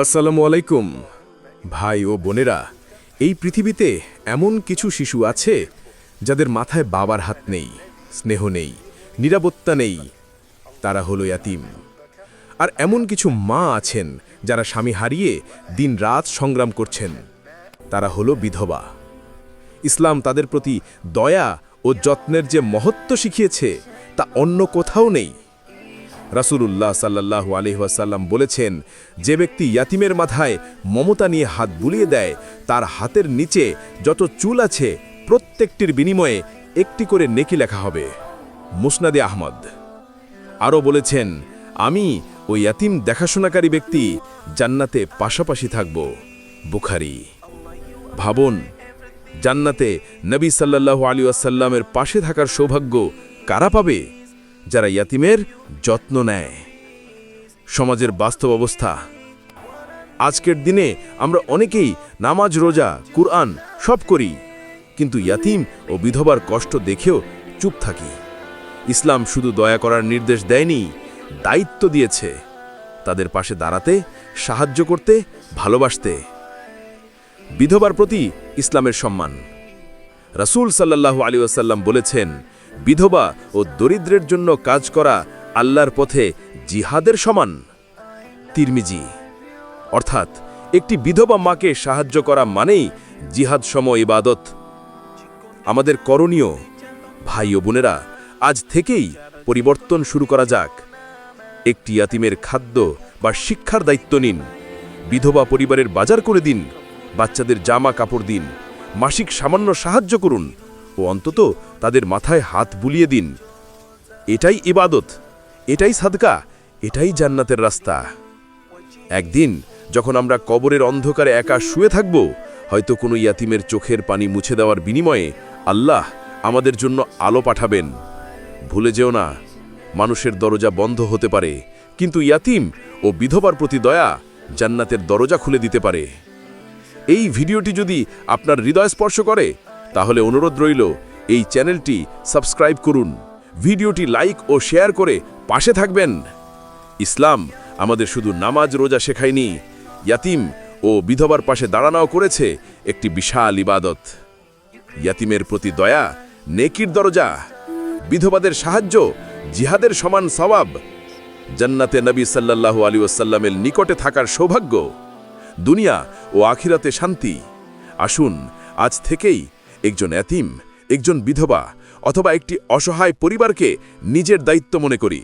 আসসালামু আলাইকুম। ভাই ও বোনেরা, এই পৃথিবীতে এমন কিছু শিশু আছে যাদের মাথায় বাবার হাত নেই, স্নেহ নেই, নিরাপত্তা নেই, তারা হলো ইয়াতিম। আর এমন কিছু মা আছেন যারা স্বামী হারিয়ে দিন রাত সংগ্রাম করছেন, তারা হলো বিধবা। ইসলাম তাদের প্রতি দয়া ও যত্নের যে মহত্ব শিখিয়েছে, তা অন্য কোথাও নেই। রাসূলুল্লাহ সাল্লাল্লাহু আলাইহি ওয়াসাল্লাম বলেছেন, যে ব্যক্তি ইয়াতিমের মাথায় মমতা নিয়ে হাত বুলিয়ে দেয়, তার হাতের নিচে যত চুল আছে, প্রত্যেকটির বিনিময়ে একটি করে নেকি লেখা হবে। মুসনাদে আহমদ। আরও বলেছেন, আমি ওই ইয়াতিম দেখাশোনাকারী ব্যক্তি, জান্নাতে পাশাপাশি থাকব। বুখারি। ভাবুন, জান্নাতে নবী সাল্লাল্লাহু আলী আসাল্লামের পাশে থাকার সৌভাগ্য কারা পাবে? যারা ইয়াতিমের যত্ন নেয়। সমাজের বাস্তব অবস্থা। আজকের দিনে আমরা অনেকেই নামাজ, রোজা, কুরআন সব করি, কিন্তু ইয়াতিম ও বিধবার কষ্ট দেখেও চুপ থাকি। ইসলাম শুধু দয়া করার নির্দেশ দেয়নি, দায়িত্ব দিয়েছে। তাদের পাশে দাঁড়াতে, সাহায্য করতে, ভালোবাসতে। বিধবার প্রতি ইসলামের সম্মান। রাসূল সাল্লাল্লাহু আলী ওয়াসাল্লাম বলেছেন বিধবা ও দরিদ্রের জন্য কাজ করা আল্লাহর পথে জিহাদের সমান। তিরমিজি, অর্থাৎ একটি বিধবা মাকে সাহায্য করা মানেই জিহাদ সম ইবাদত। আমাদের করণীয়, ভাই ও বোনেরা, আজ থেকেই পরিবর্তন শুরু করা যাক। একটি আতিমের খাদ্য বা শিক্ষার দায়িত্ব নিন। বিধবা পরিবারের বাজার করে দিন। বাচ্চাদের জামা কাপড় দিন। মাসিক সামান্য সাহায্য করুন। ও অন্তত তাদের মাথায় হাত বুলিয়ে দিন। এটাই ইবাদত, এটাই সাদকা, এটাই জান্নাতের রাস্তা। একদিন যখন আমরা কবরের অন্ধকারে একা শুয়ে থাকব, হয়তো কোনো ইয়াতিমের চোখের পানি মুছে দেওয়ার বিনিময়ে আল্লাহ আমাদের জন্য আলো পাঠাবেন। ভুলে যেও না, মানুষের দরজা বন্ধ হতে পারে, কিন্তু ইয়াতিম ও বিধবার প্রতি দয়া জান্নাতের দরজা খুলে দিতে পারে। এই ভিডিওটি যদি আপনার হৃদয় স্পর্শ করে তাহলে অনুরোধ রইল, এই চ্যানেলটি সাবস্ক্রাইব করুন। ভিডিওটি লাইক ও শেয়ার করে পাশে থাকবেন। ইসলাম আমাদের শুধু নামাজ রোজা শেখায়নি, ইয়াতিম ও বিধবার পাশে দাঁড়ানাও করেছে একটি বিশাল ইবাদত। ইয়াতিমের প্রতি দয়া, নেকির দরজা, বিধবাদের সাহায্য, জিহাদের সমান সওয়াব, জান্নাতে নবী সাল্লাল্লাহু আলী ওসাল্লামের নিকটে থাকার সৌভাগ্য, দুনিয়া ও আখিরাতে শান্তি। আসুন, আজ থেকেই একজন এতিম একজন বিধবা অথবা একটি অসহায় পরিবারকে নিজের দায়িত্ব মনে করি।